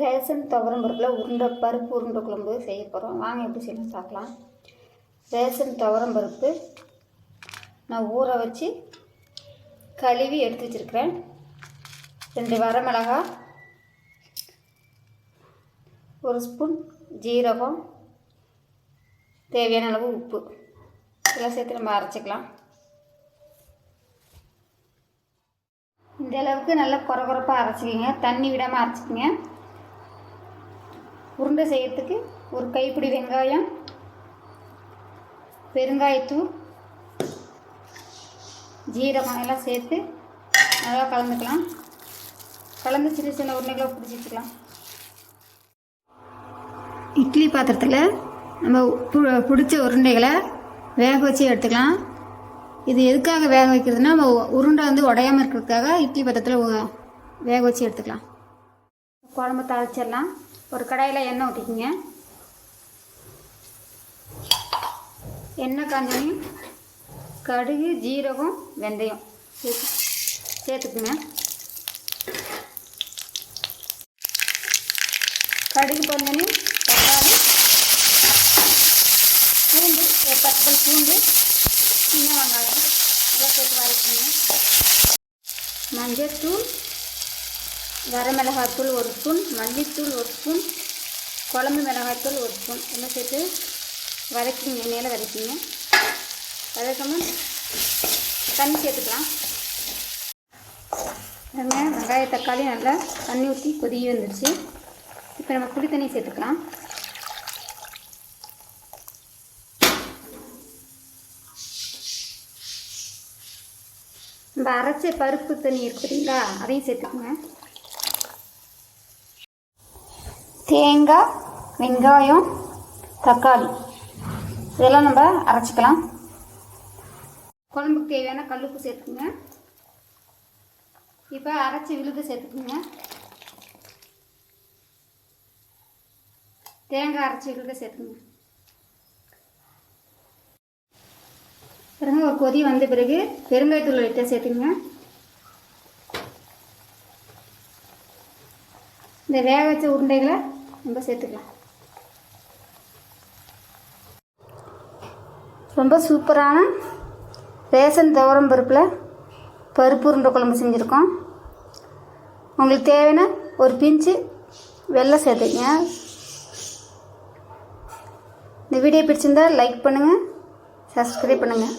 Ration துவரம் பருப்பில் உருண்டை பருப்பு உருண்டை குழம்பு செய்ய போகிறோம் வாங்க எப்படி செய்யணும் பார்க்கலாம். ரேஷன் துவரம் பருப்பு நான் ஊற வச்சு கழுவி எடுத்து வச்சுருக்கிறேன். ரெண்டு வரமிளகா ஒரு ஸ்பூன் ஜீரகம் தேவையான அளவு உப்பு. இதெல்லாம் சேர்த்து நம்ம அரைச்சிக்கலாம். இந்த அளவுக்கு நல்லா குறை குறைப்பாக அரைச்சிக்கிங்க. தண்ணி விடாமல் அரைச்சிக்கங்க. உருண்டை செய்யறதுக்கு ஒரு கைப்பிடி வெங்காயம் பெருங்காயத்தூள் ஜீரகம் எல்லாம் சேர்த்து நல்லா கலந்துக்கலாம். கலந்து சின்ன சின்ன உருண்டைகளை பிடிச்சி வச்சுக்கலாம். இட்லி பாத்திரத்தில் நம்ம பு- பிடிச்ச உருண்டைகளை வேக வச்சு எடுத்துக்கலாம். இது எதுக்காக வேக வைக்கிறதுனா நம்ம உருண்டை வந்து உடையாமல் இருக்கிறதுக்காக இட்லி பாத்திரத்தில் வேக வச்சு எடுத்துக்கலாம். குழம்பு தாளிச்சிடலாம். ஒரு கடாயில் எண்ணெய் ஊற்றிக்கிங்க எண்ணெய் காஞ்சனையும் கடுகு ஜீரகம் வெந்தயம் சேர்த்து சேர்த்துக்குங்க. கடுகு பொறிஞ்சோனையும் தக்காளி பூண்டு ஒரு பத்து பூண்டு சின்ன வெங்காயம் இதை சேர்த்து மஞ்சள் தூள் வரமிளகாய்த்தூள் ஒரு ஸ்பூன் மல்லித்தூள் ஒரு ஸ்பூன் குழம்பு மிளகாய்த்தூள் ஒரு ஸ்பூன். எல்லாம் சேர்த்து வதக்கிங்க எண்ணெயில் வதக்கிங்க. வதக்கணும் தண்ணி சேர்த்துக்கலாம். பாருங்க வெங்காய தக்காளி நல்லா தண்ணி ஊற்றி கொதிய வந்துடுச்சு இப்போ நம்ம புளி தண்ணி சேர்த்துக்கலாம். நம்ம அரைச்ச பருப்பு தண்ணி இருக்கு பார்த்தீங்களா அதையும் சேர்த்துக்கோங்க. தேங்காய் வெங்காயம் தக்காளி. இதெல்லாம் நம்ம அரைச்சிக்கலாம். குழம்புக்கு தேவையான கல்லுப்பு சேர்த்துக்குங்க. இப்போ அரைச்சி விழுது சேர்த்துக்குங்க. தேங்காய் அரைச்சி விழுத சேர்த்துக்குங்க. பிறகு ஒரு கொதி வந்த பிறகு பெருங்காயத்தூள் லைட்டாக சேர்த்துங்க இந்த வேக வச்ச உருண்டைகளை நம்ம சேர்த்துக்கலாம். ரொம்ப சூப்பரான ரேஷன் துவரம் பருப்பில் பருப்பு உருண்டை குழம்பு செஞ்சுருக்கோம். உங்களுக்கு தேவையான ஒரு பிஞ்சு வெள்ளை சேர்த்துக்கங்க. இந்த வீடியோ பிடிச்சிருந்தால் லைக் பண்ணுங்கள் சப்ஸ்கிரைப் பண்ணுங்கள்